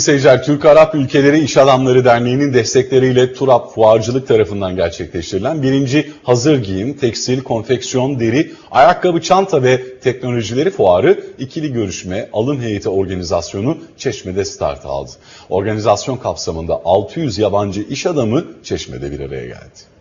Seyirciler, Türk-Arap Ülkeleri İş Adamları Derneği'nin destekleriyle TURAP Fuarcılık tarafından gerçekleştirilen birinci hazır giyim, tekstil, konfeksiyon, deri, ayakkabı, çanta ve teknolojileri fuarı ikili görüşme, alım heyeti organizasyonu Çeşme'de start aldı. Organizasyon kapsamında 600 yabancı iş adamı Çeşme'de bir araya geldi.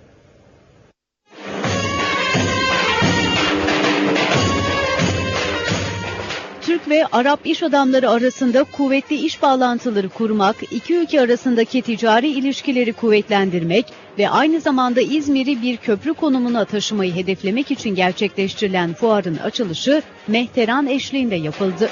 Türk ve Arap iş adamları arasında kuvvetli iş bağlantıları kurmak, iki ülke arasındaki ticari ilişkileri kuvvetlendirmek ve aynı zamanda İzmir'i bir köprü konumuna taşımayı hedeflemek için gerçekleştirilen fuarın açılışı Mehteran eşliğinde yapıldı.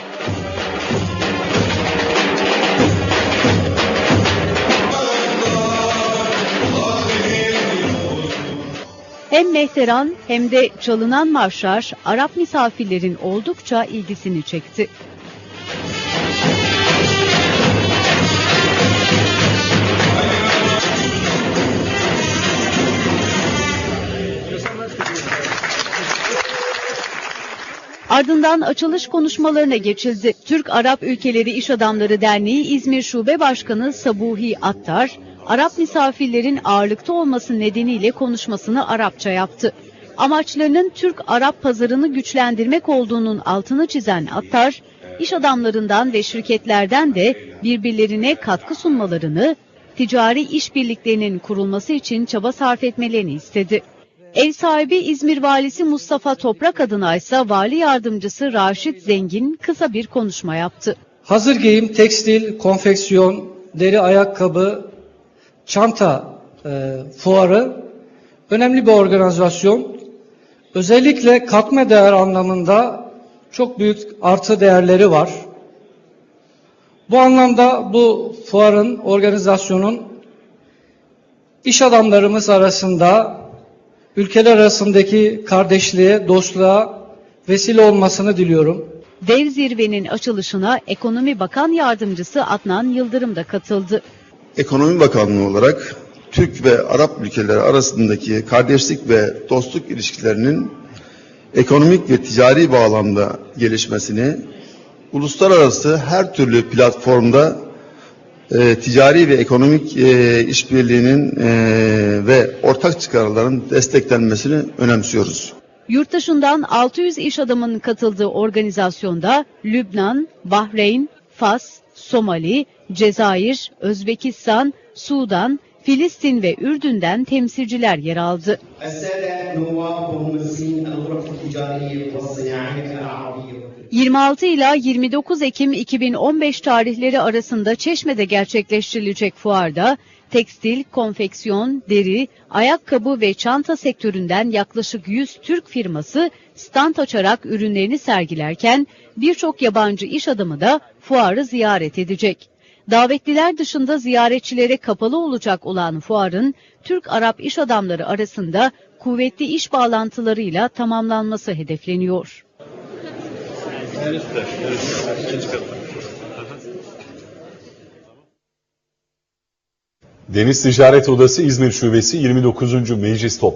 Hem mehteran hem de çalınan marşlar Arap misafirlerin oldukça ilgisini çekti. Ardından açılış konuşmalarına geçildi. Türk-Arap Ülkeleri İş Adamları Derneği İzmir Şube Başkanı Sabuhi Attar, Arap misafirlerin ağırlıkta olması nedeniyle konuşmasını Arapça yaptı. Amaçlarının Türk-Arap pazarını güçlendirmek olduğunun altını çizen Attar, iş adamlarından ve şirketlerden de birbirlerine katkı sunmalarını, ticari işbirliklerinin kurulması için çaba sarf etmelerini istedi. Ev sahibi İzmir Valisi Mustafa Toprak adına ise Vali Yardımcısı Raşit Zengin kısa bir konuşma yaptı. Hazır giyim, tekstil, konfeksiyon, deri ayakkabı, çanta e, fuarı önemli bir organizasyon. Özellikle katma değer anlamında çok büyük artı değerleri var. Bu anlamda bu fuarın, organizasyonun iş adamlarımız arasında ülkeler arasındaki kardeşliğe, dostluğa vesile olmasını diliyorum. Dev zirvenin açılışına Ekonomi Bakan Yardımcısı Adnan Yıldırım da katıldı. Ekonomi Bakanlığı olarak Türk ve Arap ülkeleri arasındaki kardeşlik ve dostluk ilişkilerinin ekonomik ve ticari bağlamda gelişmesini uluslararası her türlü platformda e, ticari ve ekonomik e, işbirliğinin e, ve ortak çıkarların desteklenmesini önemsiyoruz. Yurt dışından 600 iş adamının katıldığı organizasyonda Lübnan, Bahreyn, Fas, Somali, Cezayir, Özbekistan, Sudan, Filistin ve Ürdün'den temsilciler yer aldı. 26 ila 29 Ekim 2015 tarihleri arasında Çeşme'de gerçekleştirilecek fuarda tekstil, konfeksiyon, deri, ayakkabı ve çanta sektöründen yaklaşık 100 Türk firması stand açarak ürünlerini sergilerken birçok yabancı iş adamı da fuarı ziyaret edecek. Davetliler dışında ziyaretçilere kapalı olacak olan fuarın Türk-Arap iş adamları arasında kuvvetli iş bağlantılarıyla tamamlanması hedefleniyor. Deniz Ticaret Odası İzmir Şubesi 29. Meclis Toplantısı